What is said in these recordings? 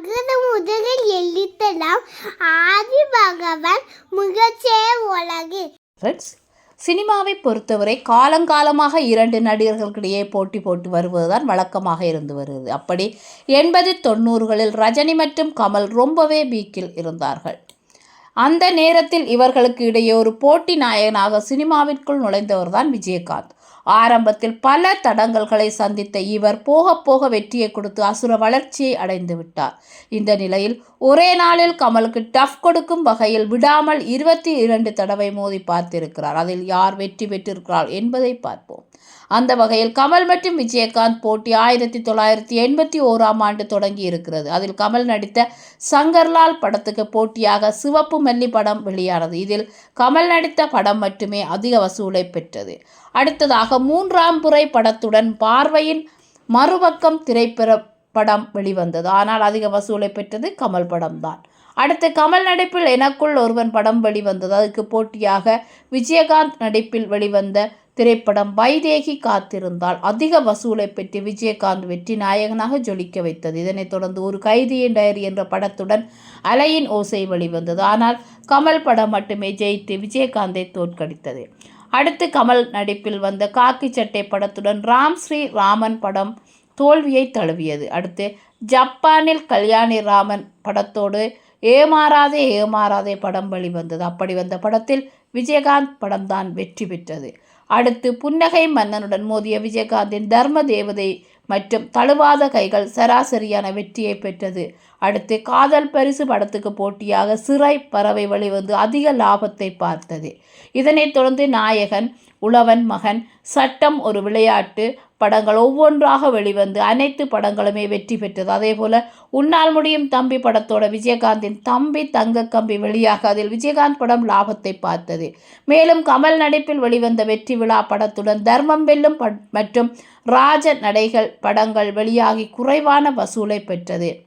அகர முதலில் எழுத்தலாம். ஆதி பகவான் முகச்சே உலகு. ஃப்ரெண்ட்ஸ் சினிமாவை பொறுத்தவரை காலங்காலமாக இரண்டு நடிகர்களுக்கிடையே போட்டி போட்டு வருவதுதான் வழக்கமாக இருந்து வருகிறது. அப்படி எண்பது தொண்ணூறுகளில் ரஜினி மற்றும் கமல் ரொம்பவே பீக்கில் இருந்தார்கள். அந்த நேரத்தில் இவர்களுக்கு இடையே ஒரு போட்டி நாயகனாக சினிமாவிற்குள் நுழைந்தவர்தான் விஜயகாந்த். ஆரம்பத்தில் பல தடங்கல்களை சந்தித்த இவர் போக போக வெற்றியை கொடுத்து அசுர வளர்ச்சியை அடைந்து விட்டார். இந்த நிலையில் ஒரே நாளில் கமலுக்கு டஃப் கொடுக்கும் வகையில் விடாமல் இருபத்தி இரண்டு தடவை மோதி பார்த்திருக்கிறார். அதில் யார் வெற்றி பெற்றிருக்கிறார் என்பதை பார்ப்போம். அந்த வகையில் கமல் மற்றும் விஜயகாந்த் போட்டி ஆயிரத்தி தொள்ளாயிரத்தி எண்பத்தி ஓராம் ஆண்டு தொடங்கி இருக்கிறது. அதில் கமல் நடித்த சங்கர்லால் படத்துக்கு போட்டியாக சிவப்பு மல்லி படம் வெளியானது. இதில் கமல் நடித்த படம் மட்டுமே அதிக வசூலை பெற்றது. அடுத்ததாக மூன்றாம் புரை படத்துடன் பார்வையின் மறுபக்கம் திரைப்பட படம் வெளிவந்தது. ஆனால் அதிக வசூலை பெற்றது கமல் படம்தான் அடுத்து கமல் நடிப்பில் எனக்குள் ஒருவன் படம் வெளிவந்தது. அதுக்கு போட்டியாக விஜயகாந்த் நடிப்பில் வெளிவந்த திரைப்படம் வைதேகி காத்திருந்தால் அதிக வசூலை பெற்று விஜயகாந்த் வெற்றி நாயகனாக ஜொலிக்க வைத்தது. இதனைத் தொடர்ந்து ஒரு கைதியின் டயரி என்ற படத்துடன் அலையின் ஓசை வெளிவந்தது. ஆனால் கமல் படம் மட்டுமே ஜெயித்து விஜயகாந்தை தோற்கடித்தது. அடுத்து கமல் நடிப்பில் வந்த காக்கி சட்டை படத்துடன் ராம் ஸ்ரீ ராமன் படம் தோல்வியை தழுவியது. அடுத்து ஜப்பானில் கல்யாணி ராமன் படத்தோடு ஏமாறாதே ஏமாறாதே படம் வெளிவந்தது. அப்படி வந்த படத்தில் விஜயகாந்த் படம்தான் வெற்றி பெற்றது. அடுத்து புன்னகை மன்னனுடன் மோதிய விஜயகாந்தின் தர்ம தேவதை மற்றும் தழுவாத கைகள் சராசரியான வெற்றியை பெற்றது. அடுத்து காதல் பரிசு படத்துக்கு போட்டியாக சிறை பறவை வெளிவந்து அதிக லாபத்தை பார்த்தது. இதனைத் தொடர்ந்து நாயகன் உழவன் மகன் சட்டம் ஒரு விளையாட்டு படங்கள் ஒவ்வொன்றாக வெளிவந்து அனைத்து படங்களுமே வெற்றி பெற்றது. அதே போல் உன்னால் முடியும் தம்பி படத்தோட விஜயகாந்தின் தம்பி தங்க கம்பி வெளியாக அதில் விஜயகாந்த் படம் லாபத்தை பார்த்தது. மேலும் கமல் நடிப்பில் வெளிவந்த வெற்றி விழா படத்துடன் தர்மம் வெல்லும் மற்றும் ராஜ நடைகள் படங்கள் வெளியாகி குறைவான வசூலை பெற்றது.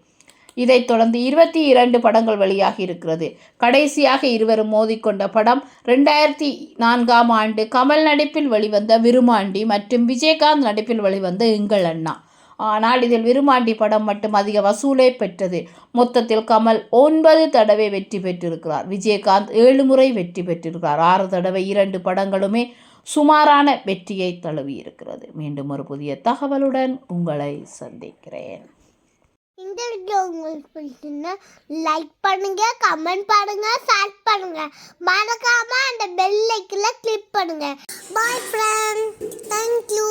இதைத் தொடர்ந்து இருபத்தி இரண்டு படங்கள் வெளியாகி இருக்கிறது. கடைசியாக இருவரும் மோதிக்கொண்ட படம் ரெண்டாயிரத்தி நான்காம் ஆண்டு கமல் நடிப்பில் வெளிவந்த விருமாண்டி மற்றும் விஜயகாந்த் நடிப்பில் வெளிவந்த எங்கள் அண்ணா. ஆனால் இதில் விருமாண்டி படம் மட்டும் அதிக வசூலை பெற்றது. மொத்தத்தில் கமல் ஒன்பது தடவை வெற்றி பெற்றிருக்கிறார். விஜயகாந்த் ஏழு முறை வெற்றி பெற்றிருக்கிறார். ஆறு தடவை இரண்டு படங்களுமே சுமாரான வெற்றியை தழுவியிருக்கிறது. மீண்டும் ஒரு புதிய தகவலுடன் உங்களை சந்திக்கிறேன். இந்த வீடியோ உங்களுக்கு பிடிச்சிருந்தா லைக் பண்ணுங்க கமெண்ட் பண்ணுங்க ஷேர் பண்ணுங்க. மறக்காம அந்த பெல் ஐக்கில் கிளிக் பண்ணுங்க. பாய் ஃப்ரெண்ட் தேங்க்யூ